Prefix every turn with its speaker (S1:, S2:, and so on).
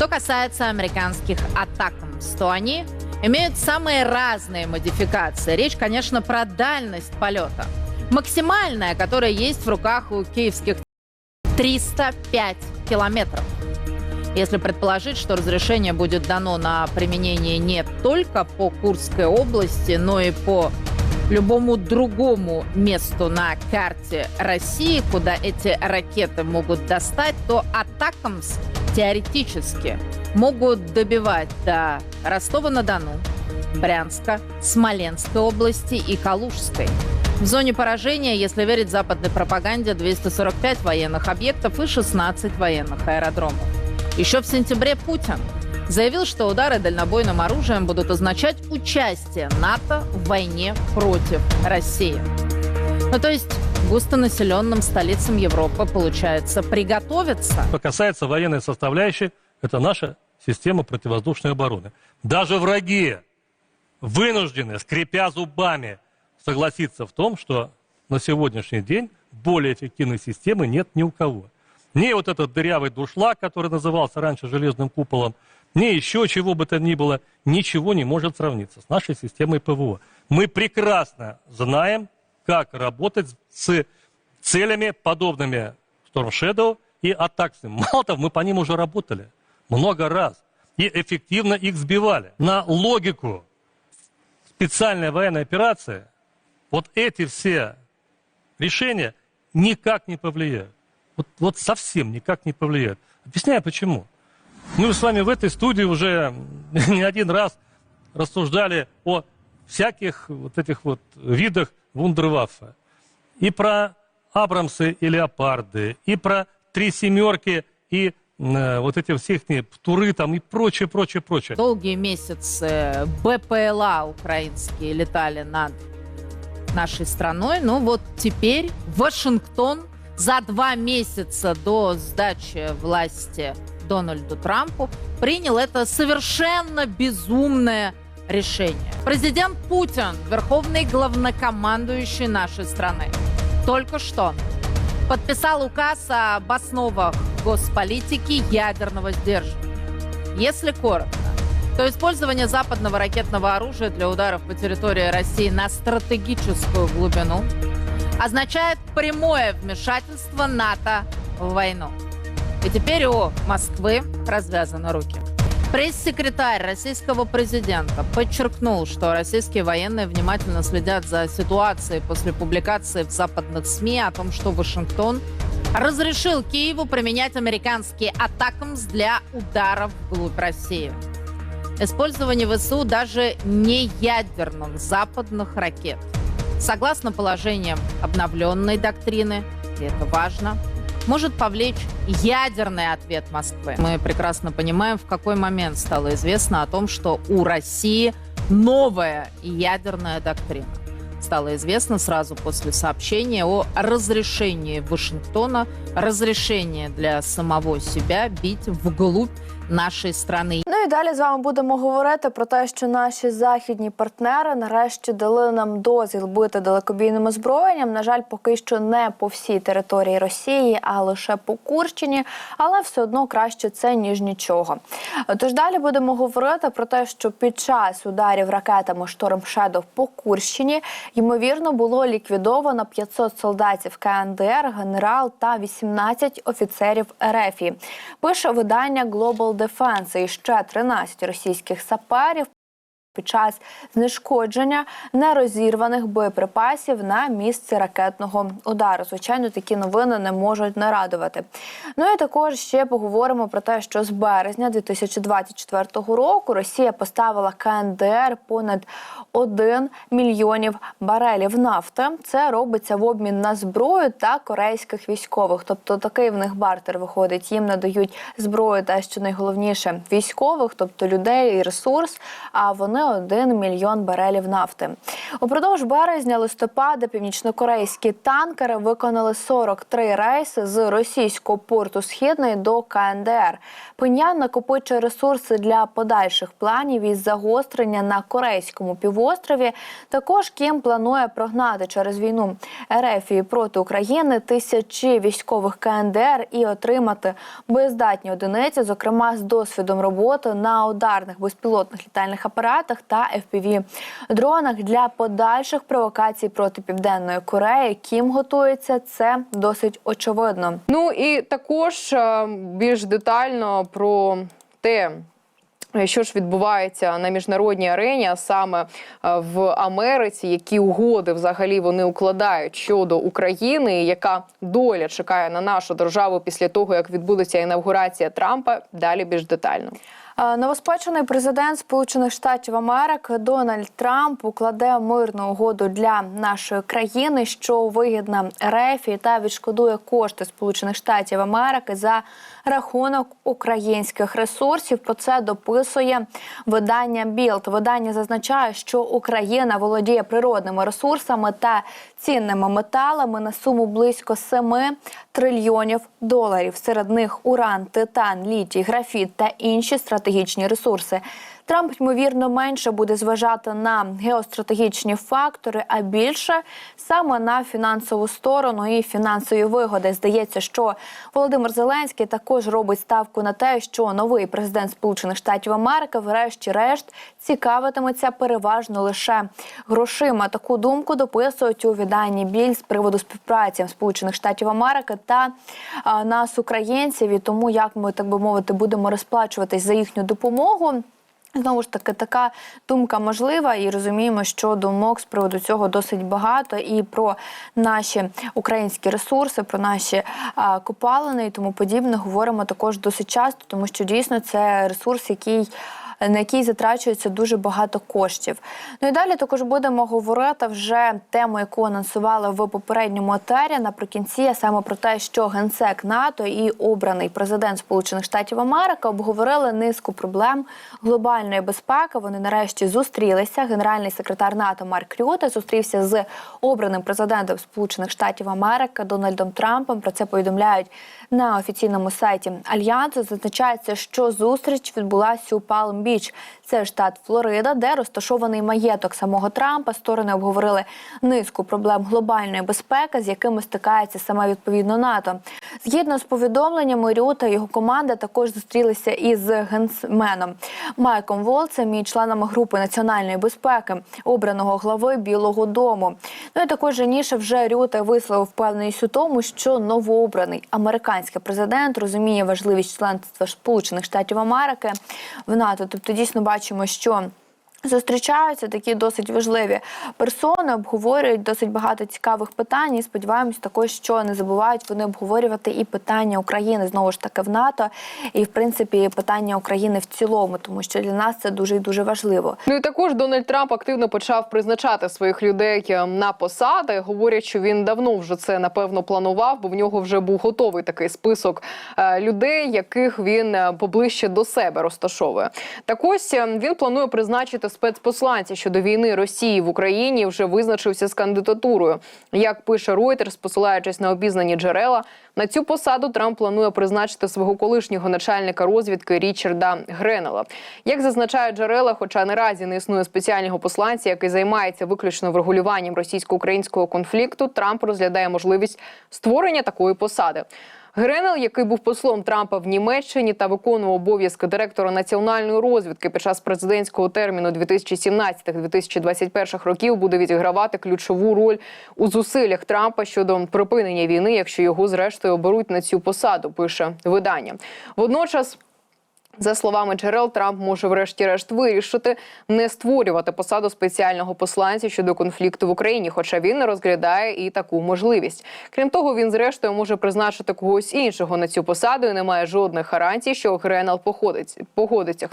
S1: Что касается американских атакамс, то они имеют самые разные модификации. Речь, конечно, про дальность полета. Максимальная, которая есть в руках у киевских 305 километров. Если предположить, что разрешение будет дано на применение не только по Курской области, но и по любому другому месту на карте России, куда эти ракеты могут достать, то Атакамс теоретически могут добивать до Ростова-на-Дону, Брянска, Смоленской области и Калужской. В зоне поражения, если верить западной пропаганде, 245 военных объектов и 16 военных аэродромов. Еще в сентябре Путин заявил, что удары дальнобойным оружием будут означать участие НАТО в войне против России. Ну, то есть густонаселенным столицам Европы, получается, приготовиться.
S2: Что касается военной составляющей, это наша система противовоздушной обороны. Даже враги вынуждены, скрипя зубами, согласиться в том, что на сегодняшний день более эффективной системы нет ни у кого. Ни вот этот дырявый душлаг, который назывался раньше железным куполом, ни еще чего бы то ни было, ничего не может сравниться с нашей системой ПВО. Мы прекрасно знаем, как работать с целями, подобными Storm Shadow и Атаксим. Мало того, мы по ним уже работали много раз и эффективно их сбивали. На логику специальной военной операции вот эти все решения никак не повлияют. Вот, вот совсем никак не повлияют. Объясняю почему. Мы с вами в этой студии уже не один раз рассуждали о всяких вот этих вот видах вундерваффе. И про Абрамсы и Леопарды, и про три семерки, и э, вот эти всех туры там, и прочее, прочее, прочее.
S1: Долгие месяцы БПЛА украинские летали над нашей страной. Но вот теперь Вашингтон за два месяца до сдачи власти Дональду Трампу принял это совершенно безумное решение. Президент Путин, верховный главнокомандующий нашей страны, только что подписал указ об основах госполитики ядерного сдерживания. Если коротко, то использование западного ракетного оружия для ударов по территории России на стратегическую глубину означает прямое вмешательство НАТО в войну. И теперь у Москвы развязаны руки. Пресс-секретарь российского президента подчеркнул, что российские военные внимательно следят за ситуацией после публикации в западных СМИ о том, что Вашингтон разрешил Киеву применять американские атакамс для ударов вглубь России. Использование ВСУ даже не ядерных западных ракет. Согласно положениям обновленной доктрины, и это важно, может повлечь ядерный ответ Москвы. Мы прекрасно понимаем, в какой момент стало известно о том, что у России новая ядерная доктрина. Стало известно сразу после сообщения о разрешении Вашингтона, разрешении для самого себя бить вглубь нашої страни.
S3: Ну і далі з вами будемо говорити про те, що наші західні партнери нарешті дали нам дозвіл бити далекобійним озброєнням. На жаль, поки що не по всій території Росії, а лише по Курщині, але все одно краще це ніж нічого. Тож далі будемо говорити про те, що під час ударів ракетами Шторм Шедов по Курщині ймовірно було ліквідовано 500 солдатів КНДР, генерал та 18 офіцерів РФ. Пише видання Global Defense і ще 13 російських саперів під час знешкодження нерозірваних боєприпасів на місці ракетного удару. Звичайно, такі новини не можуть не радувати. Ну і також ще поговоримо про те, що з березня 2024 року Росія поставила КНДР понад 1 мільйонів барелів нафти. Це робиться в обмін на зброю та корейських військових. Тобто такий в них бартер виходить. Їм надають зброю, та що найголовніше військових, тобто людей і ресурс. А вони не один мільйон барелів нафти. Упродовж березня листопада північнокорейські танкери виконали 43 рейси з російського порту Східний до КНДР. Пинян накопичує ресурси для подальших планів із загострення на корейському півострові. Також Кім планує прогнати через війну РФ проти України тисячі військових КНДР і отримати боєздатні одиниці, зокрема з досвідом роботи на ударних безпілотних літальних апаратах та fpv дронах для подальших провокацій проти південної Кореї. Кім готується це досить очевидно.
S4: Ну і також е, більш детально про те. Що ж відбувається на міжнародній арені, а саме е, в Америці, які угоди взагалі вони укладають щодо України, яка доля чекає на нашу державу після того, як відбудеться інавгурація Трампа? Далі більш детально.
S3: Е, Новоспечений президент Сполучених Штатів Америки Дональд Трамп укладе мирну угоду для нашої країни, що вигідна РФ та відшкодує кошти Сполучених Штатів Америки за рахунок українських ресурсів. Про це дописує видання Білд. Видання зазначає, що Україна володіє природними ресурсами та цінними металами на суму близько 7 трильйонів доларів. Серед них уран, титан, літій, графіт та інші стратегічні ресурси. Трамп ймовірно менше буде зважати на геостратегічні фактори, а більше саме на фінансову сторону і фінансові вигоди. Здається, що Володимир Зеленський також робить ставку на те, що новий президент Сполучених Штатів Америки, врешті-решт, цікавитиметься переважно лише грошима. Таку думку дописують у виданні Біль з приводу співпраці Сполучених Штатів Америки та нас, українців, і тому як ми так би мовити будемо розплачуватись за їхню допомогу. Знову ж таки, така думка можлива, і розуміємо, що думок з приводу цього досить багато. І про наші українські ресурси, про наші а, копалини і тому подібне говоримо також досить часто, тому що дійсно це ресурс, який на який затрачується дуже багато коштів. Ну і далі також будемо говорити вже тему, яку анонсували в попередньому етері наприкінці, а саме про те, що генсек НАТО і обраний президент Сполучених Штатів Америки обговорили низку проблем глобальної безпеки. Вони нарешті зустрілися. Генеральний секретар НАТО Марк Рюте зустрівся з обраним президентом Сполучених Штатів Америки Дональдом Трампом. Про це повідомляють на офіційному сайті Альянсу. Зазначається, що зустріч відбулася у Палм Біч. Це штат Флорида, де розташований маєток самого Трампа. Сторони обговорили низку проблем глобальної безпеки, з якими стикається саме відповідно НАТО. Згідно з повідомленнями, Рюта і його команда також зустрілися із генсменом Майком Волцем і членами групи національної безпеки, обраного глави Білого Дому. Ну і також раніше вже Рюта висловив впевненість у тому, що новообраний американський президент розуміє важливість членства Сполучених Штатів Америки в НАТО. Тобто, дійсно бачимо, що. Зустрічаються такі досить важливі персони, обговорюють досить багато цікавих питань. І сподіваємось, також що не забувають вони обговорювати і питання України знову ж таки в НАТО, і в принципі питання України в цілому, тому що для нас це дуже і дуже важливо.
S4: Ну і також Дональд Трамп активно почав призначати своїх людей е, на посади. Говорять, що він давно вже це напевно планував, бо в нього вже був готовий такий список е, людей, яких він е, поближче до себе розташовує. Так ось він планує призначити спецпосланця щодо війни Росії в Україні. Вже визначився з кандидатурою. Як пише Reuters, посилаючись на обізнані джерела, на цю посаду Трамп планує призначити свого колишнього начальника розвідки Річарда Гренела. Як зазначають джерела, хоча наразі не існує спеціального посланця, який займається виключно врегулюванням російсько-українського конфлікту, Трамп розглядає можливість створення такої посади. Гренел, який був послом Трампа в Німеччині та виконував обов'язки директора національної розвідки під час президентського терміну 2017-2021 років, буде відігравати ключову роль у зусиллях Трампа щодо припинення війни, якщо його зрештою оберуть на цю посаду. Пише видання. Водночас. За словами джерел, Трамп може врешті-решт вирішити не створювати посаду спеціального посланця щодо конфлікту в Україні, хоча він не розглядає і таку можливість. Крім того, він зрештою може призначити когось іншого на цю посаду і немає жодних гарантій, що Гренал погодиться.